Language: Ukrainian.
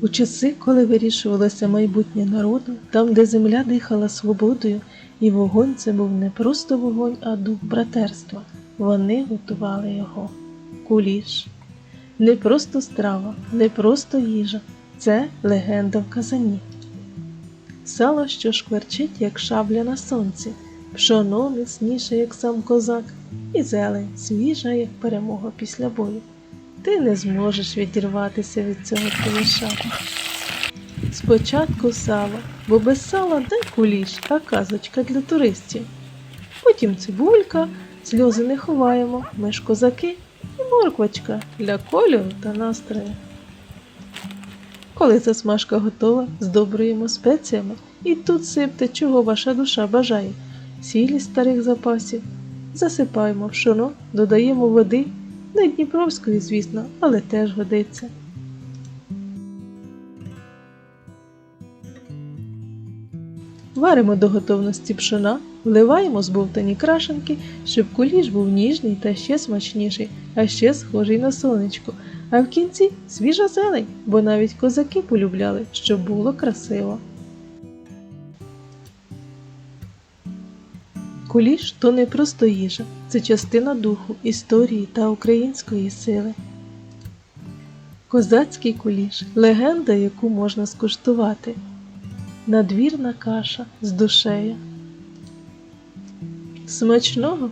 У часи, коли вирішувалося майбутнє народу, там, де земля дихала свободою, і вогонь це був не просто вогонь, а дух братерства. Вони готували його. Куліш. Не просто страва, не просто їжа, це легенда в казані. Сало, що шкварчить, як шабля на сонці, пшоно міцніше, як сам козак, і зелень свіжа, як перемога після бою. Ти не зможеш відірватися від цього куліша. Спочатку сало, бо без сала не куліш, а казочка для туристів. Потім цибулька, сльози не ховаємо, ми козаки і морквочка для кольору та настрою. Коли засмажка готова, здобруємо спеціями і тут сипте, чого ваша душа бажає. Сілі старих запасів. Засипаємо пшоно, додаємо води, не Дніпровської, звісно, але теж годиться. Варимо до готовності пшона, вливаємо збовтані крашенки, щоб куліш був ніжний та ще смачніший, а ще схожий на сонечко. А в кінці свіжа зелень, бо навіть козаки полюбляли, щоб було красиво. Куліш то не просто їжа, це частина духу, історії та української сили. Козацький куліш легенда, яку можна скуштувати. Надвірна каша з душею. Смачного